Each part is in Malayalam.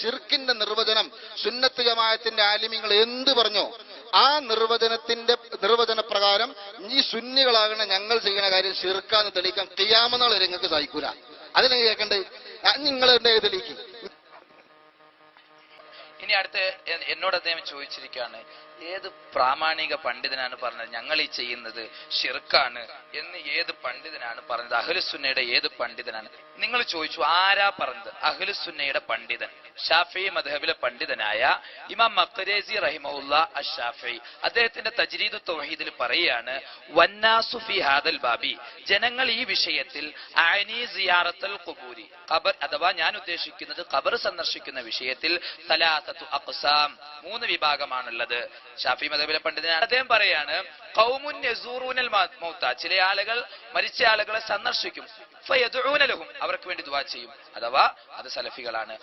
ഷിർക്കിന്റെ നിർവചനം സുന്നത്ത് ജമായത്തിന്റെ ആലിമ്യങ്ങൾ എന്ത് പറഞ്ഞോ ആ നിർവചനത്തിന്റെ നിർവചന പ്രകാരം ഈ സുന്നികളാകണ ഞങ്ങൾ ചെയ്യുന്ന കാര്യം ഷിർക്കാന്ന് തെളിയിക്കാൻ ചെയ്യാമെന്നുള്ള നിങ്ങൾക്ക് സഹിക്കൂല അതിനെ കേൾക്കണ്ടേ? നിങ്ങൾ എന്റെ തെളിയിക്കും? ഇനി അടുത്ത് എന്നോട് അദ്ദേഹം ചോദിച്ചിരിക്കുകയാണ് ഏത് പ്രാമാണിക പണ്ഡിതനാണ് പറഞ്ഞത്? ഞങ്ങൾ ഈ ചെയ്യുന്നത് ഷിർക്കാണ് എന്ന് ഏത് പണ്ഡിതനാണ് പറഞ്ഞത്? അഹ്ലുസുന്നയുടെ ഏത് പണ്ഡിതനാണ്? നിങ്ങൾ ചോദിച്ചു ആരാ പറഞ്ഞത്? അഹ്ലുസുന്നയുടെ പണ്ഡിതൻ. ഷാഫി മദ്ഹബിലെ പണ്ഡിതനായ ഇമാം മഖ്റേസി റഹിമുല്ല അഷാഫി അദ്ദേഹത്തിന്റെ തജ്രീദ് തൗഹീദിൽ പറയുകയാണ് വന്നാസു ഫി ഹാദൽ ബാബി. ജനങ്ങൾ ഈ വിഷയത്തിൽ ഖുബൂരി ഖബർ അഥവാ ഞാൻ ഉദ്ദേശിക്കുന്നത് ഖബർ സന്ദർശിക്കുന്ന വിഷയത്തിൽ അഖ്സാം മൂന്ന് വിഭാഗമാണുള്ളത്. ഷാഫി മദബിലെ പണ്ഡിതനാണ് അദ്ദേഹം പറയാണ് ഖൗമുൻ യസൂറൂനൽ മൗത്ത. ചില ആളുകൾ മരിച്ച ആളുകളെ സന്ദർശിക്കും. ഫയദ്ഊന ലഹും. അവർക്ക് വേണ്ടി ദുആ ചെയ്യും. അഥവാ അത് സലഫികളാണ്.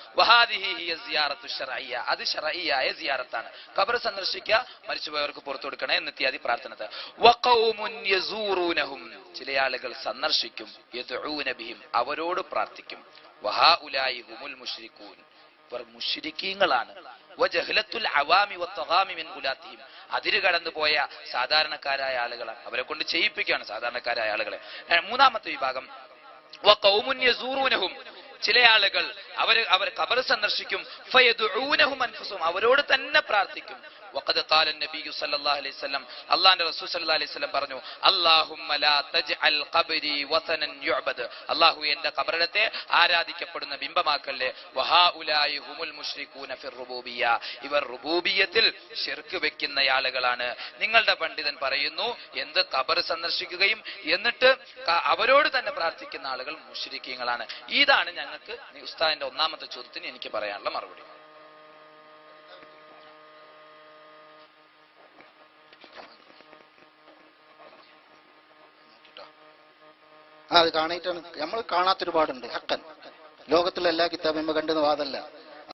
അത് ശർഇയ്യായ സിയാറത്താണ്. ഖബർ സന്ദർശിക്കുക മരിച്ചുപോയവർക്ക് പുറത്തു കൊടുക്കണേ എന്ന് ഇത്യാദി പ്രാർത്ഥനത വഖൗമുൻ ചില ആളുകൾ സന്ദർശിക്കും. യദ്ഊന ബിഹിം. അവരോട് പ്രാർത്ഥിക്കും. വഹാഉലായി ഹുമുൽ മുശ്രിക്കൂൻ ഇവർ മുശ്രിക്കീങ്ങളാണ് അതിര് കടന്നു പോയ സാധാരണക്കാരായ ആളുകളെ അവരെ കൊണ്ട് ചെയ്യിപ്പിക്കുകയാണ് സാധാരണക്കാരായ ആളുകളെ. മൂന്നാമത്തെ വിഭാഗം. ചില ആളുകൾ അവർ അവർ കബർ സന്ദർശിക്കും. അവരോട് തന്നെ പ്രാർത്ഥിക്കും. വഖദ് ഖാല നബിയു സല്ലല്ലാഹു അലൈഹി വസല്ലം. അല്ലാഹുവിന്റെ റസൂൽ സല്ലല്ലാഹു അലൈഹി വസല്ലം പറഞ്ഞു അല്ലാഹുമ്മ ലാ തജ്അൽ ഖബ്രി വസനൻ യുഅബദ്. അല്ലാഹു ഖബറിടത്തെ ആരാധിക്കപ്പെടുന്ന ബിംബമാക്കല്ലേ? ഫിർ റുബൂബിയ. ഇവർ റുബൂബിയത്തിൽ ശിർക്ക് വെക്കുന്ന ആളുകളാണ്. നിങ്ങളുടെ പണ്ഡിതൻ പറയുന്നു എന്ത് ഖബർ സന്ദർശിക്കുകയും എന്നിട്ട് അവരോട് തന്നെ പ്രാർത്ഥിക്കുന്ന ആളുകൾ മുശ്രിക്കീങ്ങളാണ് ഇതാണ് ഞങ്ങൾക്ക് ഉസ്താദിന്റെ ഒന്നാമത്തെ ചോദ്യത്തിന് എനിക്ക് പറയാനുള്ള മറുപടി. അത് കാണായിട്ടാണ്. നമ്മൾ കാണാത്തൊരുപാടുണ്ട്. ഹക്കൻ. ലോകത്തിലെ എല്ലാ കിതാബും കണ്ടെന്ന് വാദല്ല.